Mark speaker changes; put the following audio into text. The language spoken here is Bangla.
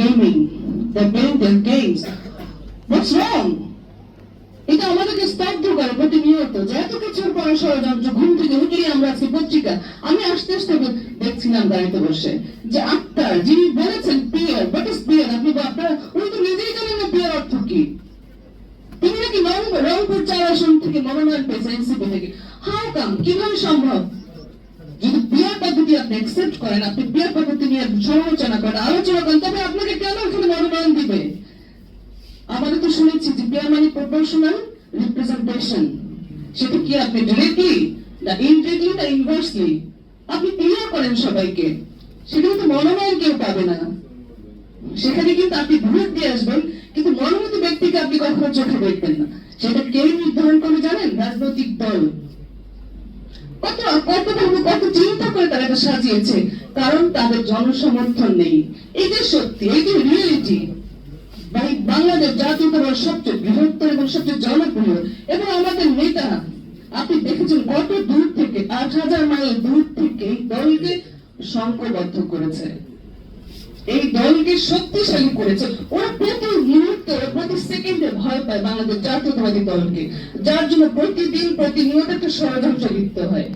Speaker 1: gaming. They're playing their games. What's wrong? এটা আমাদেরকে স্তব্ধ করে, প্রতিনিয়ত যে কিছুর পরে ষড়যন্ত্র ঘুম থেকে উঠলেই আমরা আজকে পত্রিকা, আমি আসতে আসতে দেখছিলাম গাড়িতে বসে যে আক্তার যিনি বলেছেন পিয়ার হোয়াট ইজ পিয়ার আপনি আপনারা, উনি তো নিজেই জানেন না পিয়ার অর্থ কি তিনি নাকি রংপুর চার আসন থেকে মনোনয়ন পেয়েছেন এনসিপি থেকে হাউ কাম কীভাবে সম্ভব আপনি অ্যাকসেপ্ট করেন, আপনি পিয়ার পদ্ধতি নিয়ে সমালোচনা করেন আলোচনা করেন তবে আপনাকে কেন এখানে মনোনয়ন দিবে? আমাদের তো শুনেছি যে পিয়ার মানে প্রপোর্শনাল রিপ্রেজেন্টেশন সেটা কি আপনি ডিরেক্টলি না ইনডিরেক্টলি না ইনভার্সলি আপনি ক্লিয়ার করেন সবাইকে। সেখানে তো মনোনয়ন কেউ পাবে না। সেখানে কিন্তু আপনি ভোট দিয়ে আসবেন, কিন্তু মনোনীত ব্যক্তিকে আপনি কখনো চোখে দেখবেন না। সেটা কে নির্ধারণ করে জানেন? রাজনৈতিক দল। কত কত করে তারা সাজিয়েছে, কারণ তাদের জনসমর্থন নেই। এটা সত্যি এটা রিয়েলিটি ভাই, বাংলাদেশ জাতীয়তাবাদ সবচেয়ে বৃহত্তর এবং সবচেয়ে জনপ্রিয়। এবং আমাদের নেতা, আপনি দেখেছেন কত দূর থেকে, আট হাজার মাইল দূর থেকে এই দলকে সংঘবদ্ধ করেছে। এই দলকে শক্তিশালী করেছে। ওরা প্রতি মুহূর্তে প্রতি সেকেন্ডে ভয় পায় বাংলাদেশ জাতীয়তাবাদী দলকে। যার জন্য প্রতিদিন প্রতিনিয়ত একটা ষড়যন্ত্র লিপ্ত হয়।